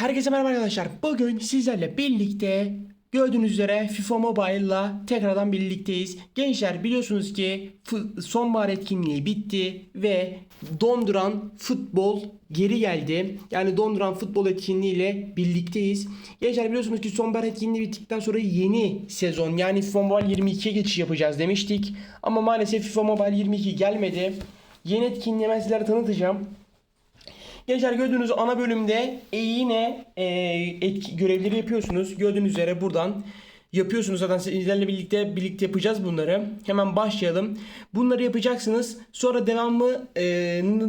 Herkese merhaba arkadaşlar. Bugün sizlerle birlikte gördüğünüz üzere FIFA Mobile'la tekrardan birlikteyiz. Gençler biliyorsunuz ki sonbahar etkinliği bitti ve donduran futbol geri geldi. Yani donduran futbol etkinliğiyle birlikteyiz. Gençler biliyorsunuz ki sonbahar etkinliği bittikten sonra yeni sezon yani FIFA Mobile 22'ye geçiş yapacağız demiştik. Ama maalesef FIFA Mobile 22 gelmedi. Yeni etkinliği ben sizlere tanıtacağım. Gençler gördüğünüz ana bölümde e, yine e, etki, görevleri yapıyorsunuz. Gördüğünüz üzere buradan yapıyorsunuz. Zaten sizlerle birlikte birlikte yapacağız bunları. Hemen başlayalım. Bunları yapacaksınız. Sonra devamı e,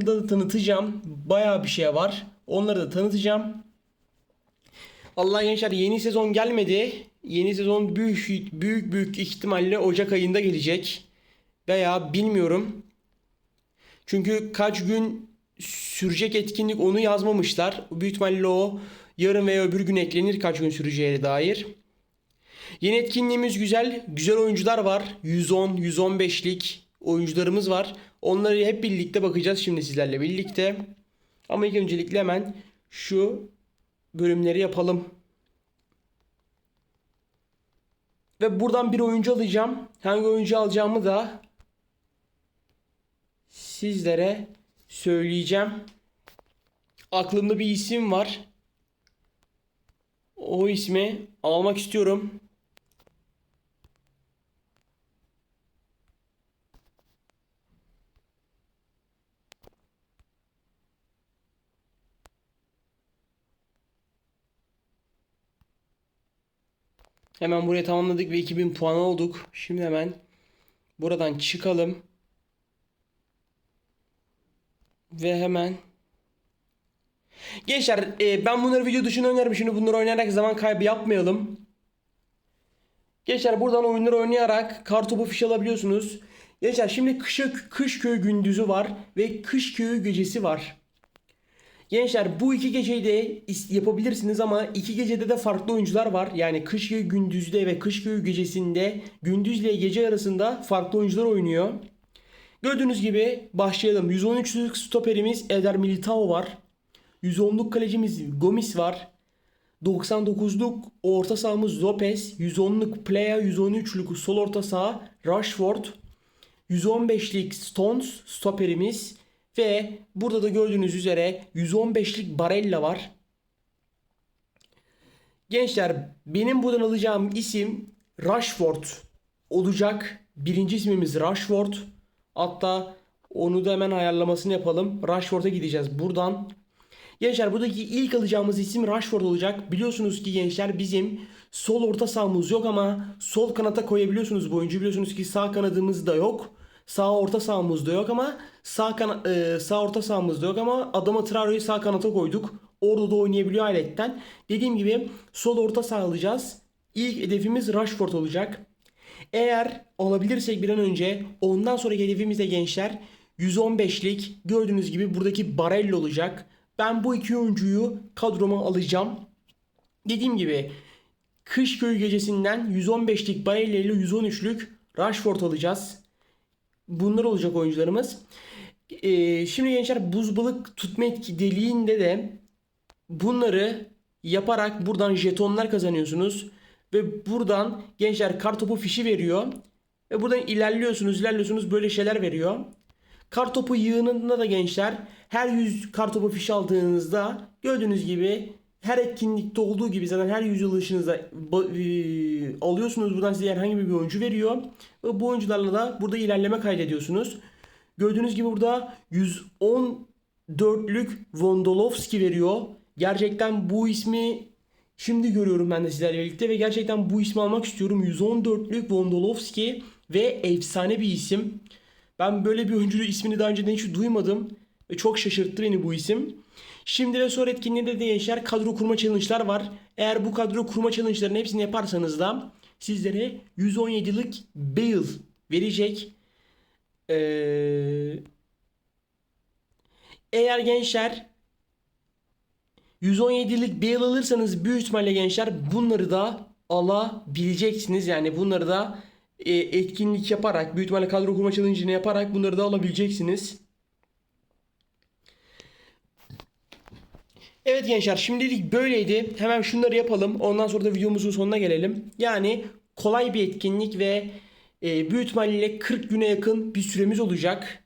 da tanıtacağım. Bayağı bir şey var. Onları da tanıtacağım. Allah gençler yeni sezon gelmedi. Yeni sezon büyük büyük büyük ihtimalle Ocak ayında gelecek. Veya bilmiyorum. Çünkü kaç gün sürecek etkinlik onu yazmamışlar. Büyük ihtimalle o yarın veya öbür gün eklenir kaç gün süreceğine dair. Yeni etkinliğimiz güzel. Güzel oyuncular var. 110, 115'lik oyuncularımız var. Onları hep birlikte bakacağız şimdi sizlerle birlikte. Ama ilk öncelikle hemen şu bölümleri yapalım. Ve buradan bir oyuncu alacağım. Hangi oyuncu alacağımı da sizlere söyleyeceğim. Aklımda bir isim var. O ismi almak istiyorum. Hemen buraya tamamladık ve 2000 puan olduk. Şimdi hemen buradan çıkalım. Ve hemen Gençler e, ben bunları video dışında oynarım. Şimdi bunları oynayarak zaman kaybı yapmayalım. Gençler buradan oyunları oynayarak kartopu fiş alabiliyorsunuz. Gençler şimdi kışa, kış köyü gündüzü var ve kış köyü gecesi var. Gençler bu iki geceyi de yapabilirsiniz ama iki gecede de farklı oyuncular var. Yani kış köyü gündüzde ve kış köyü gecesinde gündüzle gece arasında farklı oyuncular oynuyor. Gördüğünüz gibi başlayalım. 113'lük stoperimiz Eder Militao var. 110'luk kalecimiz Gomis var. 99'luk orta sahamız Lopez. 110'luk Playa, 113'lük sol orta saha Rashford. 115'lik Stones stoperimiz. Ve burada da gördüğünüz üzere 115'lik Barella var. Gençler benim buradan alacağım isim Rashford olacak. Birinci ismimiz Rashford. Hatta onu da hemen ayarlamasını yapalım. Rashford'a gideceğiz buradan. Gençler buradaki ilk alacağımız isim Rashford olacak. Biliyorsunuz ki gençler bizim sol orta sahamız yok ama sol kanata koyabiliyorsunuz bu oyuncu. Biliyorsunuz ki sağ kanadımız da yok. Sağ orta sahamız da yok ama sağ kana, e, sağ orta sahamız da yok ama adama Traore'yi sağ kanata koyduk. Orada da oynayabiliyor aletten. Dediğim gibi sol orta saha alacağız. İlk hedefimiz Rashford olacak. Eğer alabilirsek bir an önce ondan sonraki hedefimiz de gençler 115'lik gördüğünüz gibi buradaki Barella olacak. Ben bu iki oyuncuyu kadroma alacağım. Dediğim gibi kış köyü gecesinden 115'lik Barella ile 113'lük Rashford alacağız. Bunlar olacak oyuncularımız. Ee, şimdi gençler buz balık tutma deliğinde de bunları yaparak buradan jetonlar kazanıyorsunuz. Ve buradan gençler kartopu fişi veriyor. Ve buradan ilerliyorsunuz ilerliyorsunuz böyle şeyler veriyor. Kartopu yığınında da gençler her 100 kartopu fiş aldığınızda gördüğünüz gibi her etkinlikte olduğu gibi zaten her 100 alışınızda ba- e, alıyorsunuz. Buradan size herhangi bir oyuncu veriyor. Ve bu oyuncularla da burada ilerleme kaydediyorsunuz. Gördüğünüz gibi burada 114'lük Vondolovski veriyor. Gerçekten bu ismi şimdi görüyorum ben de sizlerle birlikte ve gerçekten bu ismi almak istiyorum. 114'lük Vondolovski ve efsane bir isim. Ben böyle bir oyuncu ismini daha önceden hiç duymadım. Ve çok şaşırttı beni bu isim. Şimdi ve sonra etkinliğinde de gençler kadro kurma challenge'lar var. Eğer bu kadro kurma challenge'ların hepsini yaparsanız da sizlere 117'lik Bale verecek. Ee, eğer gençler 117'lik Bale alırsanız büyük ihtimalle gençler bunları da alabileceksiniz. Yani bunları da e, etkinlik yaparak büyük ihtimalle kadro kurma challenge'ını yaparak bunları da alabileceksiniz. Evet gençler şimdilik böyleydi. Hemen şunları yapalım. Ondan sonra da videomuzun sonuna gelelim. Yani kolay bir etkinlik ve e, büyük ihtimalle 40 güne yakın bir süremiz olacak.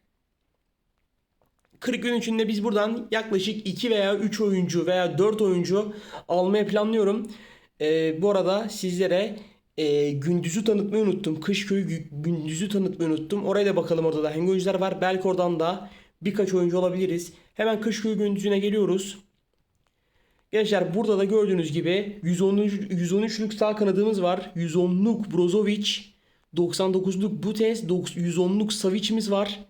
40 gün içinde biz buradan yaklaşık 2 veya 3 oyuncu veya 4 oyuncu almayı planlıyorum. E, bu arada sizlere e, gündüzü tanıtmayı unuttum. Kışköy'ü gü- gündüzü tanıtmayı unuttum. Oraya da bakalım orada da hangi oyuncular var. Belki oradan da birkaç oyuncu olabiliriz. Hemen Kışköy gündüzüne geliyoruz. Gençler burada da gördüğünüz gibi 113, 113'lük sağ kanadımız var. 110'luk Brozovic, 99'luk Butes, 110'luk Savic'imiz var.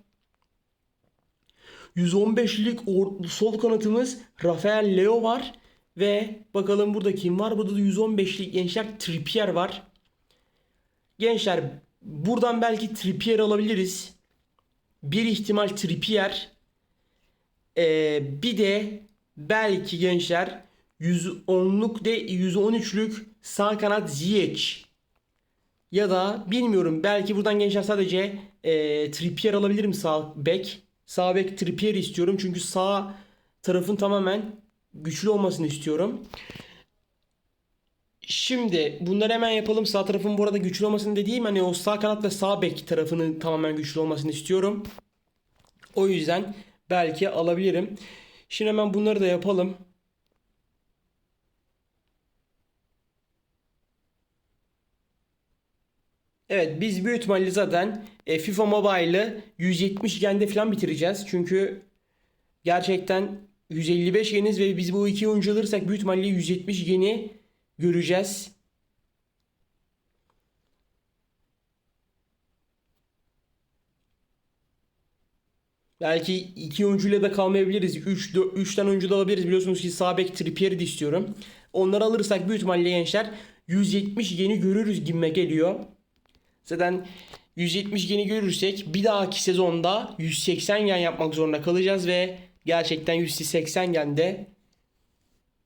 115'lik or- sol kanatımız Rafael Leo var. Ve bakalım burada kim var? Burada da 115'lik gençler Trippier var. Gençler buradan belki Trippier alabiliriz. Bir ihtimal Trippier. Ee, bir de belki gençler 110'luk de 113'lük sağ kanat Ziyech. Ya da bilmiyorum belki buradan gençler sadece e, Trippier alabilirim sağ bek. Sağ bek Trippier istiyorum çünkü sağ tarafın tamamen güçlü olmasını istiyorum. Şimdi bunları hemen yapalım. Sağ tarafın bu arada güçlü olmasını dediğim hani o sağ kanat ve sağ bek tarafının tamamen güçlü olmasını istiyorum. O yüzden belki alabilirim. Şimdi hemen bunları da yapalım. Evet biz büyük ihtimalle zaten e, FIFA Mobile'ı 170 gende falan bitireceğiz. Çünkü gerçekten 155 yeniz ve biz bu iki oyuncu alırsak büyük ihtimalle 170 yeni göreceğiz. Belki iki oyuncuyla da kalmayabiliriz. 3 3 tane oyuncu da alabiliriz. Biliyorsunuz ki sağ bek Trippier'i de istiyorum. Onları alırsak büyük ihtimalle gençler 170 yeni görürüz gibime geliyor. Zaten 170 yeni görürsek bir dahaki sezonda 180 gen yapmak zorunda kalacağız ve gerçekten 180 gen de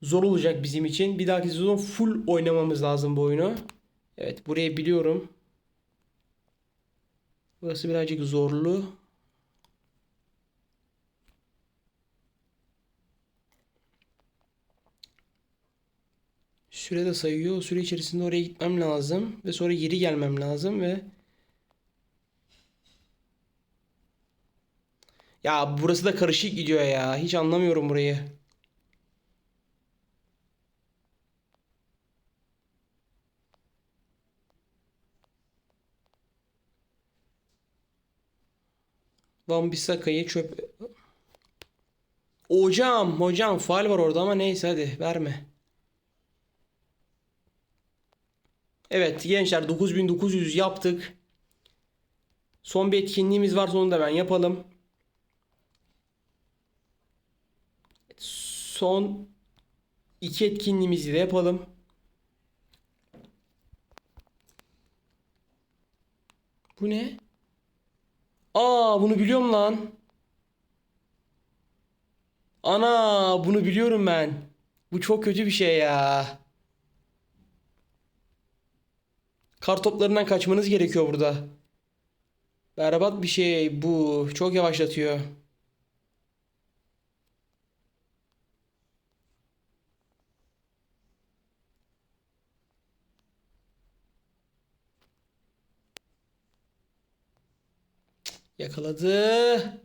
zor olacak bizim için. Bir dahaki sezon full oynamamız lazım bu oyunu. Evet burayı biliyorum. Burası birazcık zorlu. Süre de sayıyor. O süre içerisinde oraya gitmem lazım. Ve sonra geri gelmem lazım ve Ya burası da karışık gidiyor ya. Hiç anlamıyorum burayı. Van çöp... Hocam, hocam faal var orada ama neyse hadi verme. Evet gençler 9900 yaptık. Son bir etkinliğimiz var onu da ben yapalım. Son iki etkinliğimizi de yapalım. Bu ne? Aa bunu biliyorum lan. Ana bunu biliyorum ben. Bu çok kötü bir şey ya. Kar toplarından kaçmanız gerekiyor burada. Berbat bir şey bu. Çok yavaşlatıyor. Yakaladı.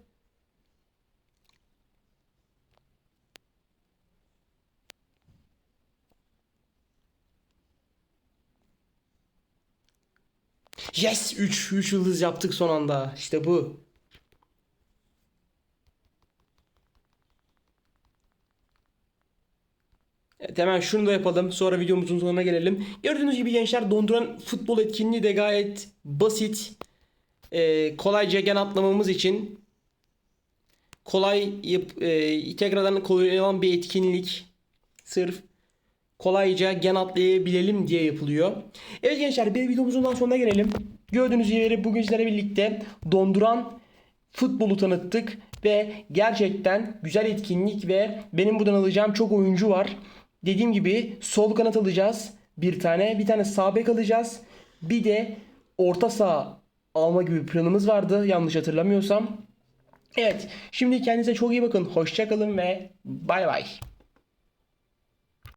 Yes 3 3 yıldız yaptık son anda. İşte bu. Evet hemen şunu da yapalım. Sonra videomuzun sonuna gelelim. Gördüğünüz gibi gençler donduran futbol etkinliği de gayet basit. Ee, kolayca gen atlamamız için kolay yap, e, tekrardan kullanılan bir etkinlik. Sırf kolayca gen atlayabilelim diye yapılıyor. Evet gençler bir videomuzun daha sonuna gelelim. Gördüğünüz gibi bugün sizlerle birlikte donduran futbolu tanıttık ve gerçekten güzel etkinlik ve benim buradan alacağım çok oyuncu var. Dediğim gibi sol kanat alacağız bir tane, bir tane sağ bek alacağız. Bir de orta saha alma gibi planımız vardı yanlış hatırlamıyorsam. Evet, şimdi kendinize çok iyi bakın. Hoşçakalın ve bay bay.